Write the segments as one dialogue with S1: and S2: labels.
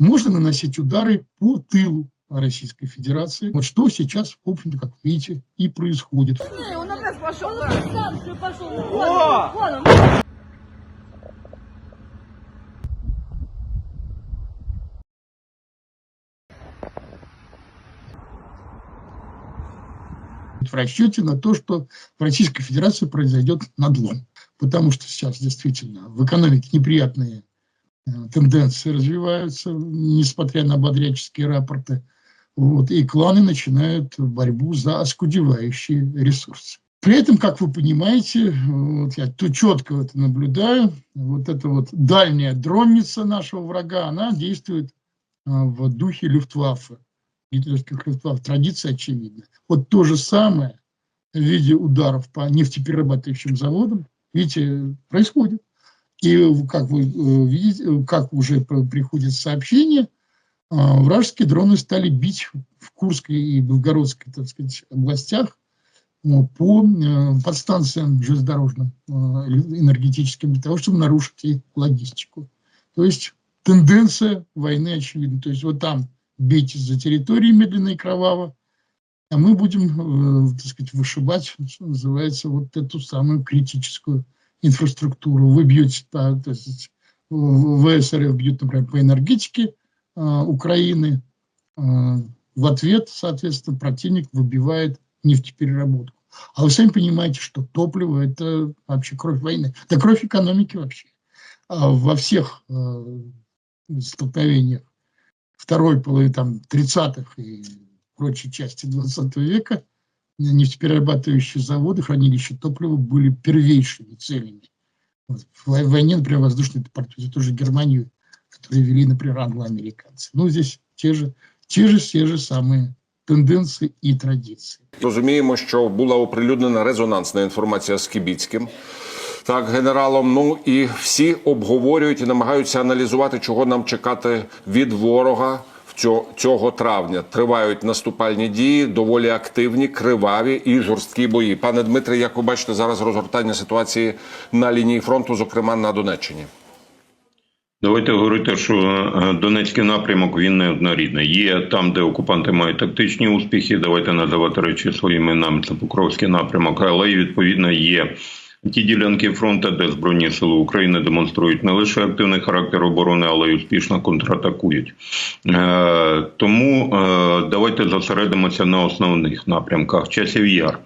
S1: можно наносить удары по тылу Российской Федерации. Вот что сейчас, в общем-то, как видите, и происходит.
S2: Не, он опять пошел.
S3: Он сам же пошел. Вон
S2: О!
S3: он, вон он.
S1: в расчете на то, что в Российской Федерации произойдет надлом. Потому что сейчас действительно в экономике неприятные тенденции развиваются, несмотря на бодряческие рапорты. Вот, и кланы начинают борьбу за оскудевающие ресурсы. При этом, как вы понимаете, вот я тут четко это наблюдаю, вот эта вот дальняя дронница нашего врага, она действует а, в духе Люфтваффе, гитлеровских Люфтваффе. Традиция очевидна. Вот то же самое в виде ударов по нефтеперерабатывающим заводам, видите, происходит. И как вы э, видите, как уже приходит сообщение, а, вражеские дроны стали бить в Курской и Белгородской, так сказать, областях по э, подстанциям железнодорожным, э, энергетическим, для того, чтобы нарушить их логистику. То есть тенденция войны очевидна. То есть вот там бейте за территорией медленно и кроваво, а мы будем, э, так сказать, вышибать, что называется, вот эту самую критическую инфраструктуру. Вы бьете, по, то есть, ВСРФ бьют, например, по энергетике э, Украины. Э, в ответ, соответственно, противник выбивает нефтепереработку. А вы сами понимаете, что топливо – это вообще кровь войны. Это кровь экономики вообще. А во всех э, столкновениях второй половины там, 30-х и прочей части 20 века нефтеперерабатывающие заводы, хранилища топлива были первейшими целями. Вот. В вой- войне, например, воздушные порты, это тоже Германию, которые вели, например, англоамериканцы. Ну, здесь те же, те же, те же самые тенденции и традиции.
S4: Розуміємо, що була оприлюднена резонансна інформація з Кібіцьким. Так, генералом, ну і всі обговорюють і намагаються аналізувати, чого нам чекати від ворога в цьо- цього травня. Тривають наступальні дії, доволі активні, криваві і жорсткі бої. Пане Дмитре, як ви бачите зараз розгортання ситуації на лінії фронту, зокрема на Донеччині?
S5: Давайте говорити, що е, Донецький напрямок він не однорідний. Є там, де окупанти мають тактичні успіхи. Давайте називати речі своїми іменами. Це Покровський напрямок, але й відповідно є. Ті ділянки фронту, де збройні сили України демонструють не лише активний характер оборони, але й успішно контратакують. Е, тому е, давайте зосередимося на основних напрямках. Часів яр.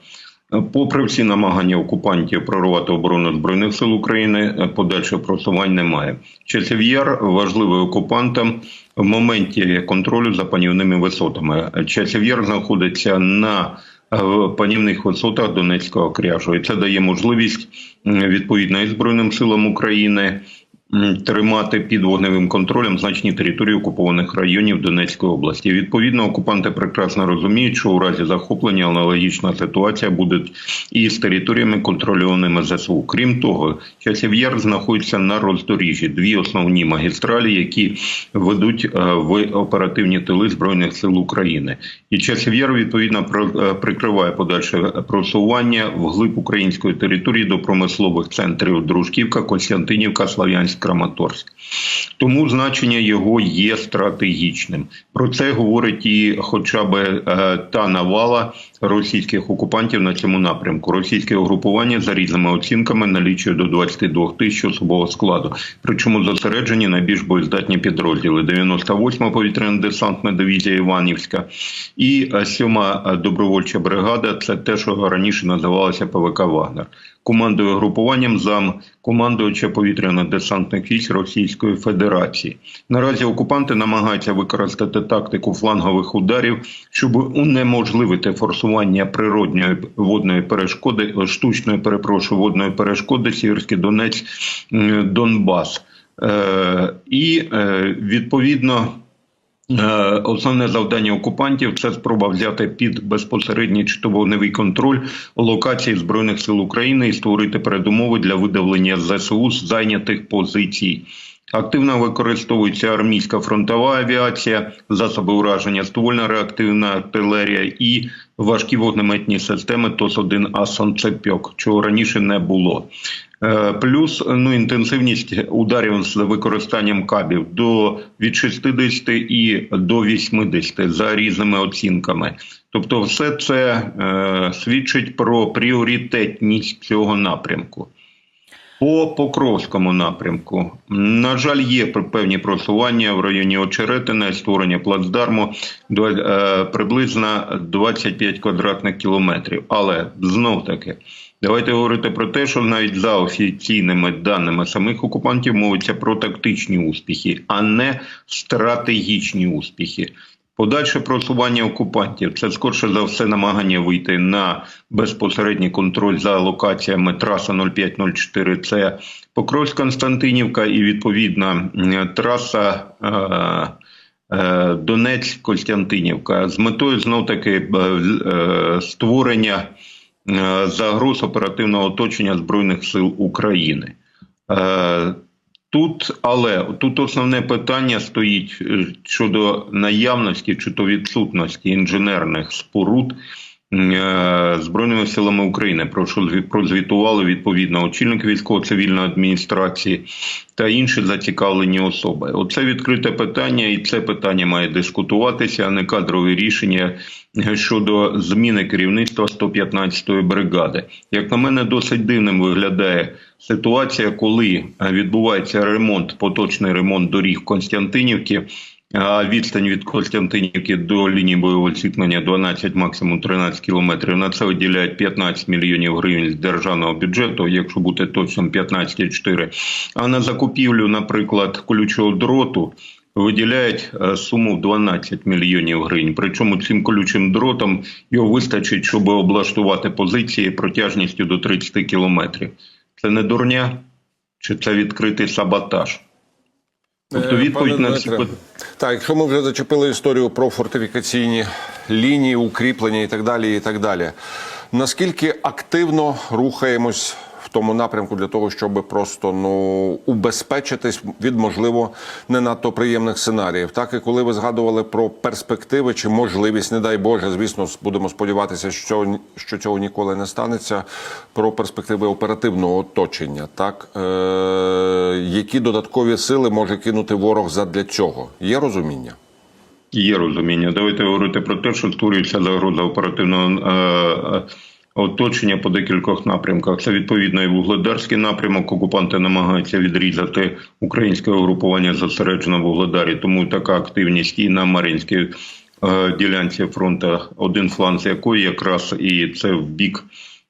S5: Попри всі намагання окупантів прорвати оборону збройних сил України, е, подальших просувань немає. Часів яр важливий окупантам в моменті контролю за панівними висотами. Часів яр знаходиться на е, панівних висотах Донецького кряжу, і це дає можливість відповідно і збройним силам України. Тримати під вогневим контролем значні території окупованих районів Донецької області. Відповідно, окупанти прекрасно розуміють, що у разі захоплення аналогічна ситуація буде і з територіями контрольованими ЗСУ. Крім того, часів яр знаходиться на роздоріжжі дві основні магістралі, які ведуть е, в оперативні тили збройних сил України. І часів яр відповідно е, прикриває подальше просування вглиб української території до промислових центрів Дружківка, Костянтинівка, Слав'янськ, Краматорськ. Тому значення його є стратегічним. Про це говорить і хоча б е, та навала російських окупантів на цьому напрямку. Російське угрупування за різними оцінками налічує до 22 тисяч особового складу. Причому зосереджені найбільш боєздатні підрозділи: 98-ма повітряно-десантна дивізія Іванівська і е, 7-ма добровольча бригада. Це те, що раніше називалося ПВК Вагнер. Командує групуванням зам командувача повітряно-десантних військ Російської Федерації. Наразі окупанти намагаються використати тактику флангових ударів, щоб унеможливити форсування природньої водної перешкоди, штучної перепрошую водної перешкоди Сіверський Донець Донбас. Е, і е, відповідно. Е, Основне завдання окупантів це спроба взяти під безпосередній чи то вогневий контроль локації збройних сил України і створити передумови для видавлення ЗСУ з зайнятих позицій Активно використовується армійська фронтова авіація, засоби ураження, ствольна реактивна артилерія і важкі вогнеметні системи ТОС-1 А «Сонцепьок», чого раніше не було. Е, Плюс ну, інтенсивність ударів з використанням кабів до від 60 і до 80 за різними оцінками. Тобто, все це е, свідчить про пріоритетність цього напрямку. По Покровському напрямку, на жаль, є певні просування в районі Очеретина, створення плацдарму е, приблизно 25 квадратних кілометрів. Але знов таки, давайте говорити про те, що навіть за офіційними даними самих окупантів мовиться про тактичні успіхи, а не стратегічні успіхи. Подальше просування окупантів це скорше за все намагання вийти на безпосередній контроль за локаціями траса 0504 Це Покровськ Константинівка і відповідна траса е, е, Донець Костянтинівка з метою знов таки е, створення е, загроз оперативного оточення збройних сил України. Тут, але тут основне питання стоїть е, щодо наявності чи то відсутності інженерних споруд Збройними силами України, про прозвітували відповідно очільник військово-цивільної адміністрації та інші зацікавлені особи. Оце відкрите питання, і це питання має дискутуватися, а не кадрові рішення е, щодо зміни керівництва 115-ї бригади. Як на мене, досить дивним виглядає ситуація, коли е, відбувається ремонт, поточний ремонт доріг Константинівки. Відстань від Костянтинівки до лінії бойового зіткнення 12, максимум 13 кілометрів. На це виділяють 15 мільйонів гривень з державного бюджету, якщо бути точним, 15,4. А на закупівлю, наприклад, колючого дроту виділяють е, суму в 12 мільйонів гривень. Причому цим колючим дротом його вистачить, щоб облаштувати позиції протяжністю до 30 кілометрів. Це не дурня, чи це відкритий саботаж? Тобто
S4: Е,
S5: відповідь
S4: пане
S5: на всі.
S4: Так, якщо ми вже зачепили історію про фортифікаційні лінії, укріплення і так далі, і так далі. Наскільки активно рухаємось тому напрямку для того, щоб просто ну убезпечитись від можливо не надто приємних сценаріїв? Так і коли ви згадували про перспективи чи можливість, не дай Боже, звісно, будемо сподіватися, що, що цього ніколи не станеться. Про перспективи оперативного оточення, так е, які додаткові сили може кинути ворог задля цього? Є розуміння?
S5: Є розуміння. Давайте говорити про те, що створюється загроза оперативного е, е, оточення по декількох напрямках. Це відповідно і вугледарський напрямок. Окупанти намагаються відрізати українське угрупування зосереджено в Вугледарі, тому така активність і на Мар'їнській е, ділянці фронту, один фланг якої якраз і це в бік.